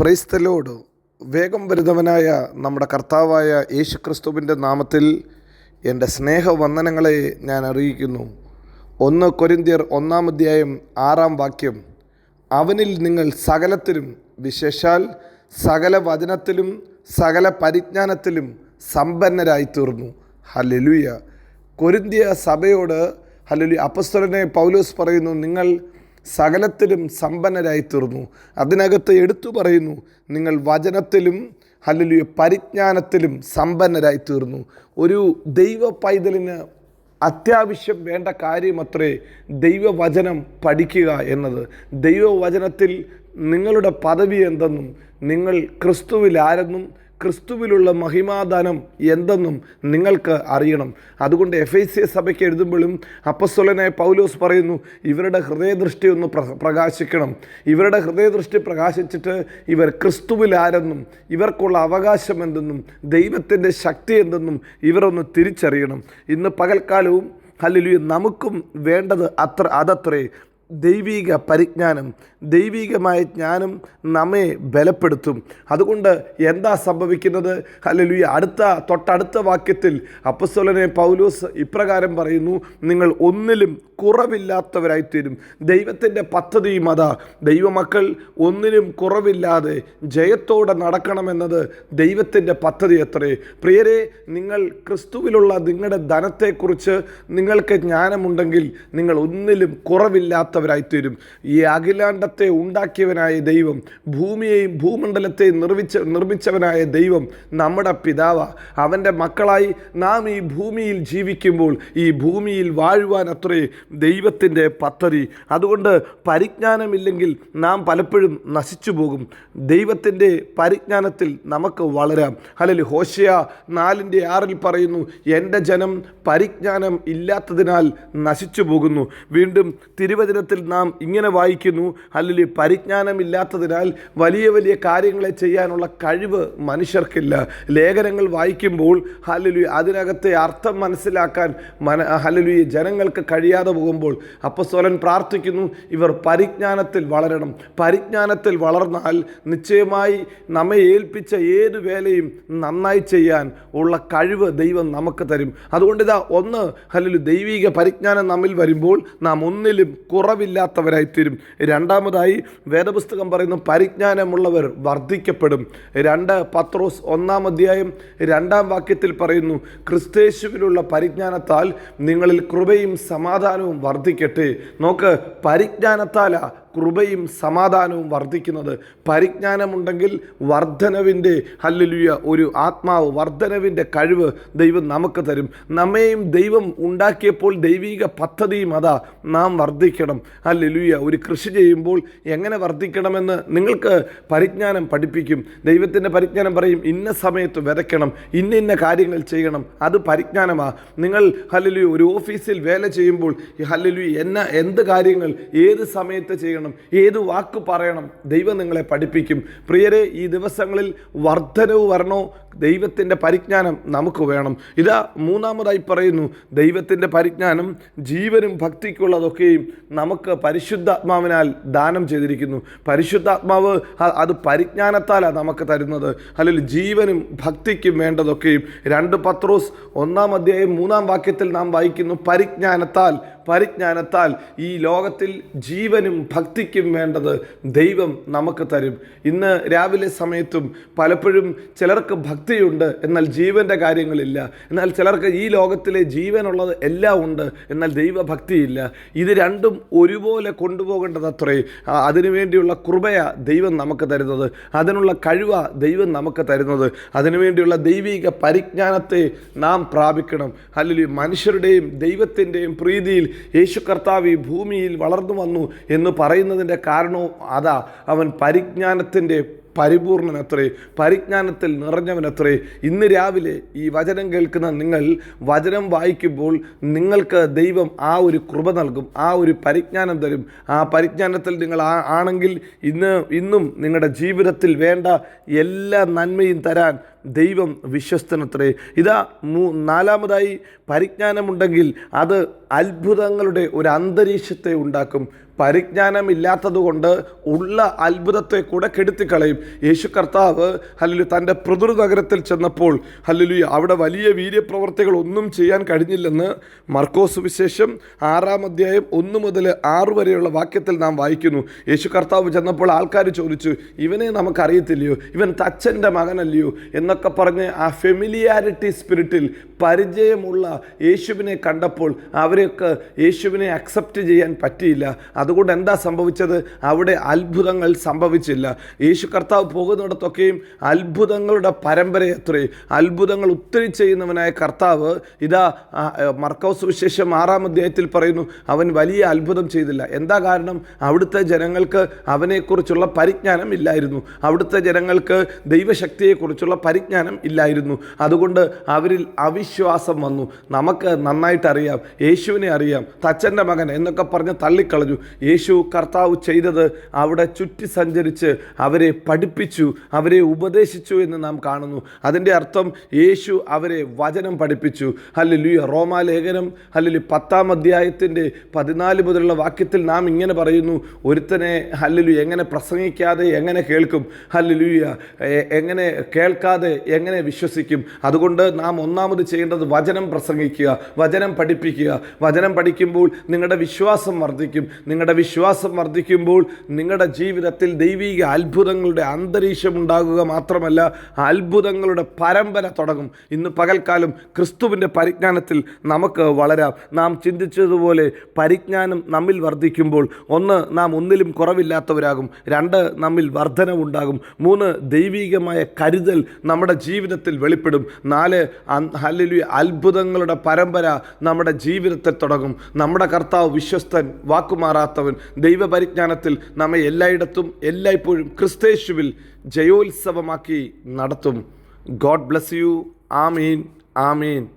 Praise the Lord വേഗം വരുന്നവനായ നമ്മുടെ കർത്താവായ യേശു ക്രിസ്തുവിന്റെ നാമത്തിൽ എന്റെ സ്നേഹവന്ദനങ്ങളെ ഞാൻ അറിയിക്കുന്നു. ഒന്ന് കൊരിന്തിയർ ഒന്നാം അധ്യായം ആറാം വാക്യം. അവനിൽ നിങ്ങൾ സകലത്തിലും വിശേഷാൽ സകല വചനത്തിലും സകല പരിജ്ഞാനത്തിലും സമ്പന്നരായി തീർന്നു ഹലലുയ കൊരിന്തിയ സഭയോട് ഹലലു അപ്പസ്തലനെ പൗലോസ് പറയുന്നു നിങ്ങൾ സകലത്തിലും സമ്പന്നരായി തീർന്നു അതിനകത്ത് എടുത്തു പറയുന്നു നിങ്ങൾ വചനത്തിലും അല്ലെങ്കിൽ പരിജ്ഞാനത്തിലും സമ്പന്നരായി തീർന്നു ഒരു ദൈവ പൈതലിന് അത്യാവശ്യം വേണ്ട കാര്യമത്രേ ദൈവവചനം പഠിക്കുക എന്നത്. ദൈവവചനത്തിൽ നിങ്ങളുടെ പദവി എന്തെന്നും നിങ്ങൾ ക്രിസ്തുവിൽ ആരെന്നും ക്രിസ്തുവിലുള്ള മഹിമാദാനം എന്തെന്നും നിങ്ങൾക്ക് അറിയണം. അതുകൊണ്ട് എഫ് ഐ സി സഭയ്ക്ക് എഴുതുമ്പോഴും അപ്പസ്വലനായ പൗലോസ് പറയുന്നു ഇവരുടെ ഹൃദയദൃഷ്ടി ഒന്ന് പ്ര- പ്രകാശിക്കണം. ഇവരുടെ ഹൃദയദൃഷ്ടി പ്രകാശിച്ചിട്ട് ഇവർ ക്രിസ്തുവിലാരെന്നും ഇവർക്കുള്ള അവകാശം എന്തെന്നും ദൈവത്തിന്റെ ശക്തി എന്തെന്നും ഇവരൊന്ന് തിരിച്ചറിയണം. ഇന്ന് പകൽക്കാലവും അല്ലെങ്കിൽ നമുക്കും വേണ്ടത് അത്ര അതത്രേ. ദൈവിക പരിജ്ഞാനം ദൈവികമായ ജ്ഞാനം നമ്മെ ബലപ്പെടുത്തും. അതുകൊണ്ട് എന്താ സംഭവിക്കുന്നത്? ഹല്ലേലൂയ. അടുത്ത തൊട്ടടുത്ത വാക്യത്തിൽ അപ്പസ്വലനെ പൗലോസ് ഇപ്രകാരം പറയുന്നു നിങ്ങൾ ഒന്നിലും കുറവില്ലാത്തവരായിത്തീരും. ദൈവത്തിന്റെ പദ്ധതിയും അതാ. ദൈവമക്കൾ ഒന്നിനും കുറവില്ലാതെ ജയത്തോടെ നടക്കണമെന്നത് ദൈവത്തിന്റെ പദ്ധതി എത്രേ പ്രിയരെ നിങ്ങൾ ക്രിസ്തുവിലുള്ള നിങ്ങളുടെ ധനത്തെക്കുറിച്ച് നിങ്ങൾക്ക് ജ്ഞാനമുണ്ടെങ്കിൽ നിങ്ങൾ ഒന്നിലും കുറവില്ലാത്തവരായിത്തീരും ഈ അഖിലാണ്ടത്തെ ഉണ്ടാക്കിയവനായ ദൈവം ഭൂമിയെയും ഭൂമണ്ഡലത്തെ നിർമ്മിച്ച നിർമ്മിച്ചവനായ ദൈവം നമ്മുടെ പിതാവ. അവന്റെ മക്കളായി നാം ഈ ഭൂമിയിൽ ജീവിക്കുമ്പോൾ ഈ ഭൂമിയിൽ വാഴുവാൻ അത്രേ ദൈവത്തിന്റെ പദ്ധതി. അതുകൊണ്ട് പരിജ്ഞാനമില്ലെങ്കിൽ നാം പലപ്പോഴും നശിച്ചു പോകും ദൈവത്തിന്റെ പരിജ്ഞാനത്തിൽ നമുക്ക് വളരാം. അല്ലെങ്കിൽ ഹോഷയ നാലിന്റെ ആറിൽ പറയുന്നു എന്റെ ജനം പരിജ്ഞാനം ഇല്ലാത്തതിനാൽ നശിച്ചു പോകുന്നു വീണ്ടും തിരുവചനത്തിൽ നാം ഇങ്ങനെ വായിക്കുന്നു. അല്ലെങ്കിൽ പരിജ്ഞാനമില്ലാത്തതിനാൽ വലിയ വലിയ കാര്യങ്ങളെ ചെയ്യാനുള്ള കഴിവ് മനുഷ്യർക്കില്ല. ലേഖനങ്ങൾ വായിക്കുമ്പോൾ ഹല്ലേലൂയ അതിനകത്തെ അർത്ഥം മനസ്സിലാക്കാൻ മന ഹല്ലേലൂയ ജനങ്ങൾക്ക് കഴിയാതെ പോകുമ്പോൾ അപ്പസ്തോലൻ പ്രാർത്ഥിക്കുന്നു ഇവർ പരിജ്ഞാനത്തിൽ വളരണം. പരിജ്ഞാനത്തിൽ വളർന്നാൽ നിശ്ചയമായി നമ്മെ ഏൽപ്പിച്ച ഏത് വേലയും നന്നായി ചെയ്യാൻ ഉള്ള കഴിവ് ദൈവം നമുക്ക് തരും. അതുകൊണ്ട് ഇതാ ഒന്ന് ഹല്ലേലൂയ ദൈവിക പരിജ്ഞാനം നമ്മിൽ വരുമ്പോൾ നാം ഒന്നിലും കുറവില്ലാത്തവരായിത്തീരും. രണ്ടാമതായി വേദപുസ്തകം പറയുന്ന പരിജ്ഞാനമുള്ളവർ വർദ്ധിക്കപ്പെടും. രണ്ട് പത്രോസ് ഒന്നാം അധ്യായം രണ്ടാം വാക്യത്തിൽ പറയുന്നു ക്രിസ്തേശുവിലുള്ള പരിജ്ഞാനത്താൽ നിങ്ങളിൽ കൃപയും സമാധാനവും വർദ്ധിക്കട്ടെ. നോക്ക് പരിജ്ഞാനത്താലാ കൃപയും സമാധാനവും വർദ്ധിക്കുന്നത്. പരിജ്ഞാനമുണ്ടെങ്കിൽ വർധനവിന്റെ ഹല്ലുലിയ ഒരു ആത്മാവ് വർധനവിന്റെ കഴിവ് ദൈവം നമുക്ക് തരും. നമ്മെയും ദൈവം ഉണ്ടാക്കിയപ്പോൾ ദൈവിക പദ്ധതിയും അതാ നാം വർദ്ധിക്കണം. ഹല്ലുലിയ ഒരു കൃഷി ചെയ്യുമ്പോൾ എങ്ങനെ വർദ്ധിക്കണമെന്ന് നിങ്ങൾക്ക് പരിജ്ഞാനം പഠിപ്പിക്കും. ദൈവത്തിന്റെ പരിജ്ഞാനം പറയും ഇന്ന സമയത്ത് വിതയ്ക്കണം ഇന്ന ഇന്ന കാര്യങ്ങൾ ചെയ്യണം. അത് പരിജ്ഞാനമാണ് നിങ്ങൾ ഹല്ലുലിയ ഒരു ഓഫീസിൽ വേല ചെയ്യുമ്പോൾ ഈ എന്ന എന്ത് കാര്യങ്ങൾ ഏത് സമയത്ത് ചെയ്യണം ഏത് വാക്ക് പറയണം ദൈവം നിങ്ങളെ പഠിപ്പിക്കും. പ്രിയരെ ഈ ദിവസങ്ങളിൽ വർധനവ് വരണോ? ദൈവത്തിന്റെ പരിജ്ഞാനം നമുക്ക് വേണം. ഇതാ മൂന്നാമതായി പറയുന്നു ദൈവത്തിന്റെ പരിജ്ഞാനം ജീവനും ഭക്തിക്കുള്ളതൊക്കെയും നമുക്ക് പരിശുദ്ധാത്മാവിനാൽ ദാനം ചെയ്തിരിക്കുന്നു. പരിശുദ്ധാത്മാവ് അത് പരിജ്ഞാനത്താലാണ് നമുക്ക് തരുന്നത്. അല്ലെങ്കിൽ ജീവനും ഭക്തിക്കും വേണ്ടതൊക്കെയും. രണ്ട് പത്രോസ് ഒന്നാം അധ്യായം മൂന്നാം വാക്യത്തിൽ നാം വായിക്കുന്നു പരിജ്ഞാനത്താൽ പരിജ്ഞാനത്താൽ ഈ ലോകത്തിൽ ജീവനും ഭക്തിക്കും വേണ്ടത് ദൈവം നമുക്ക് തരും. ഇന്ന് രാവിലെ സമയത്തും പലപ്പോഴും ചിലർക്ക് ഭക്തിയുണ്ട് എന്നാൽ ജീവന്റെ കാര്യങ്ങളില്ല. എന്നാൽ ചിലർക്ക് ഈ ലോകത്തിലെ ജീവനുള്ളത് എല്ലാം ഉണ്ട് എന്നാൽ ദൈവഭക്തിയില്ല. ഇത് രണ്ടും ഒരുപോലെ കൊണ്ടുപോകേണ്ടത് അത്രേ. അതിനുവേണ്ടിയുള്ള കൃപയാ ദൈവം നമുക്ക് തരുന്നത്. അതിനുള്ള കഴിവ ദൈവം നമുക്ക് തരുന്നത്. അതിനുവേണ്ടിയുള്ള ദൈവിക പരിജ്ഞാനത്തെ നാം പ്രാപിക്കണം. അല്ലെങ്കിൽ മനുഷ്യരുടെയും ദൈവത്തിന്റെയും പ്രീതിയിൽ യേശു കർത്താവ് ഈ ഭൂമിയിൽ വളർന്നു വന്നു എന്ന് പറയുന്നതിന്റെ കാരണവും അതാ. അവൻ പരിജ്ഞാനത്തിന്റെ പരിപൂർണനത്രേ പരിജ്ഞാനത്തിൽ നിറഞ്ഞവനത്രേ. ഇന്ന് രാവിലെ ഈ വചനം കേൾക്കുന്ന നിങ്ങൾ വചനം വായിക്കുമ്പോൾ നിങ്ങൾക്ക് ദൈവം ആ ഒരു കൃപ നൽകും ആ ഒരു പരിജ്ഞാനം തരും. ആ പരിജ്ഞാനത്തിൽ നിങ്ങൾ ആണെങ്കിൽ ഇന്ന് ഇന്നും നിങ്ങളുടെ ജീവിതത്തിൽ വേണ്ട എല്ലാ നന്മയും തരാൻ ദൈവം വിശ്വസ്തനത്രേ. ഇതാ മൂ നാലാമതായി പരിജ്ഞാനമുണ്ടെങ്കിൽ അത് അത്ഭുതങ്ങളുടെ ഒരു അന്തരീക്ഷത്തെ ഉണ്ടാക്കും. പരിജ്ഞാനമില്ലാത്തതുകൊണ്ട് ഉള്ള അത്ഭുതത്തെ കൂടെ കെടുത്തിക്കളയും. യേശു കർത്താവ് ഹല്ലു തന്റെ പ്രതിർ നഗരത്തിൽ ചെന്നപ്പോൾ ഹല്ലു അവിടെ വലിയ വീര്യപ്രവർത്തികൾ ഒന്നും ചെയ്യാൻ കഴിഞ്ഞില്ലെന്ന് മർക്കോസ് വിശേഷം ആറാം അധ്യായം ഒന്ന് മുതൽ ആറ് വരെയുള്ള വാക്യത്തിൽ നാം വായിക്കുന്നു. യേശു കർത്താവ് ചെന്നപ്പോൾ ആൾക്കാർ ചോദിച്ചു ഇവനെ നമുക്കറിയത്തില്ലയോ? ഇവൻ തച്ചന്റെ മകനല്ലയോ? എന്നൊക്കെ പറഞ്ഞ് ആ ഫെമിലിയാരിറ്റി സ്പിരിറ്റിൽ പരിചയമുള്ള യേശുവിനെ കണ്ടപ്പോൾ അവരെയൊക്കെ യേശുവിനെ അക്സെപ്റ്റ് ചെയ്യാൻ പറ്റിയില്ല. അതുകൊണ്ട് എന്താ സംഭവിച്ചത്? അവിടെ അത്ഭുതങ്ങൾ സംഭവിച്ചില്ല. യേശു കർത്താവ് പോകുന്നിടത്തൊക്കെയും അത്ഭുതങ്ങളുടെ പരമ്പരയത്രേ. അത്ഭുതങ്ങൾ ഒത്തിരി ചെയ്യുന്നവനായ കർത്താവ് ഇതാ മർക്കൗസ് വിശേഷം ആറാം അധ്യായത്തിൽ പറയുന്നു അവൻ വലിയ അത്ഭുതം ചെയ്തില്ല. എന്താ കാരണം? അവിടുത്തെ ജനങ്ങൾക്ക് അവനെക്കുറിച്ചുള്ള പരിജ്ഞാനം ഇല്ലായിരുന്നു. അവിടുത്തെ ജനങ്ങൾക്ക് ദൈവശക്തിയെക്കുറിച്ചുള്ള പരിജ്ഞാനം ഇല്ലായിരുന്നു. അതുകൊണ്ട് അവരിൽ അവിശ്വാസം വന്നു. നമുക്ക് നന്നായിട്ട് അറിയാം യേശുവിനെ അറിയാം. തച്ചന്റെ മകൻ എന്നൊക്കെ പറഞ്ഞ് തള്ളിക്കളഞ്ഞു. യേശു കർത്താവ് ചെയ്തത് അവിടെ ചുറ്റി സഞ്ചരിച്ച് അവരെ പഠിപ്പിച്ചു അവരെ ഉപദേശിച്ചു എന്ന് നാം കാണുന്നു. അതിന്റെ അർത്ഥം യേശു അവരെ വചനം പഠിപ്പിച്ചു. അല്ലെങ്കിൽ റോമാലേഖനം അല്ലെങ്കിൽ പത്താം അധ്യായത്തിന്റെ പതിനാല് മുതലുള്ള വാക്യത്തിൽ നാം ഇങ്ങനെ പറയുന്നു. ഒരുത്തനെ ഹല്ലുലു എങ്ങനെ പ്രസംഗിക്കാതെ എങ്ങനെ കേൾക്കും? ഹല്ലുലൂയ. എങ്ങനെ കേൾക്കാതെ എങ്ങനെ വിശ്വസിക്കും? അതുകൊണ്ട് നാം ഒന്നാമത് ചെയ്യേണ്ടത് വചനം പ്രസംഗിക്കുക വചനം പഠിപ്പിക്കുക. വചനം പഠിക്കുമ്പോൾ നിങ്ങളുടെ വിശ്വാസം വർദ്ധിക്കും. നിങ്ങളുടെ വിശ്വാസം വർദ്ധിക്കുമ്പോൾ നിങ്ങളുടെ ജീവിതത്തിൽ ദൈവിക അത്ഭുതങ്ങളുടെ അന്തരീക്ഷം ഉണ്ടാകുക മാത്രമല്ല അത്ഭുതങ്ങളുടെ പരമ്പര തുടങ്ങും. ഇന്ന് പകൽക്കാലം ക്രിസ്തുവിന്റെ പരിജ്ഞാനത്തിൽ നമുക്ക് വളരാം. നാം ചിന്തിച്ചതുപോലെ പരിജ്ഞാനം നമ്മിൽ വർദ്ധിക്കുമ്പോൾ ഒന്ന് നാം ഒന്നിലും കുറവില്ലാത്തവരാകും. രണ്ട് നമ്മിൽ വർധനവുണ്ടാകും. മൂന്ന് ദൈവികമായ കരുതൽ നമ്മുടെ ജീവിതത്തിൽ വെളിപ്പെടും. നാല് ഹല്ലുലി അത്ഭുതങ്ങളുടെ പരമ്പര നമ്മുടെ ജീവിതത്തെ തുടങ്ങും. നമ്മുടെ കർത്താവ് വിശ്വസ്തൻ വാക്കുമാറാത്തവൻ ദൈവപരിജ്ഞാനത്തിൽ നമ്മെ എല്ലായിടത്തും എല്ലായ്പ്പോഴും ക്രിസ്തേശുവിൽ ജയോത്സവമാക്കി നടത്തും. God bless you. Amin. Amin.